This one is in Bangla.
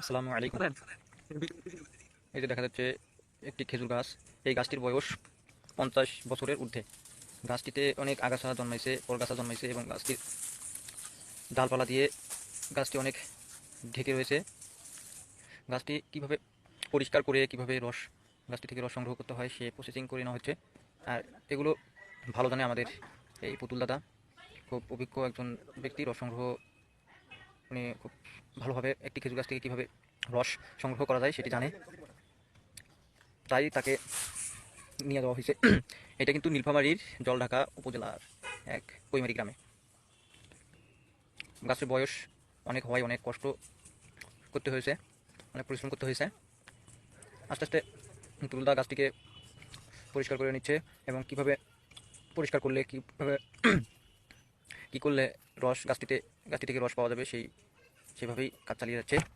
আসসালামু আলাইকুম। এই যে দেখা যাচ্ছে একটি খেজুর গাছ। এই গাছটির বয়স পঞ্চাশ বছরের ঊর্ধ্বে। গাছটিতে অনেক আগাছা জন্মাইছে, পরগাছা জন্মাইছে এবং গাছটির ডালপালা দিয়ে গাছটি অনেক ঢেকে রয়েছে। গাছটি কীভাবে পরিষ্কার করে, কীভাবে রস, গাছটি থেকে রস সংগ্রহ করতে হয়, সে প্রসেসিং করে নেওয়া হচ্ছে। আর এগুলো ভালো জানে আমাদের এই পুতুল দাদা। খুব অভিজ্ঞ একজন ব্যক্তি, রস সংগ্রহ উনি খুব ভালোভাবে একটি খেজুর গাছ থেকে কীভাবে রস সংগ্রহ করা যায় সেটি জানে। তাই তাকে নিয়ে যাওয়া হয়েছে। এটা কিন্তু নীলফামারীর জলঢাকা উপজেলার এক কৈমারি গ্রামে। গাছের বয়স অনেক হওয়ায় অনেক কষ্ট করতে হয়েছে, অনেক পরিশ্রম করতে হয়েছে। আস্তে আস্তে তুলদা গাছটিকে পরিষ্কার করে নিচ্ছে এবং কীভাবে পরিষ্কার করলে, কীভাবে কী করলে রস গাছটিতে গাছটি থেকে রস পাওয়া যাবে সেই সেভাবেই কাজ চালিয়ে যাচ্ছে।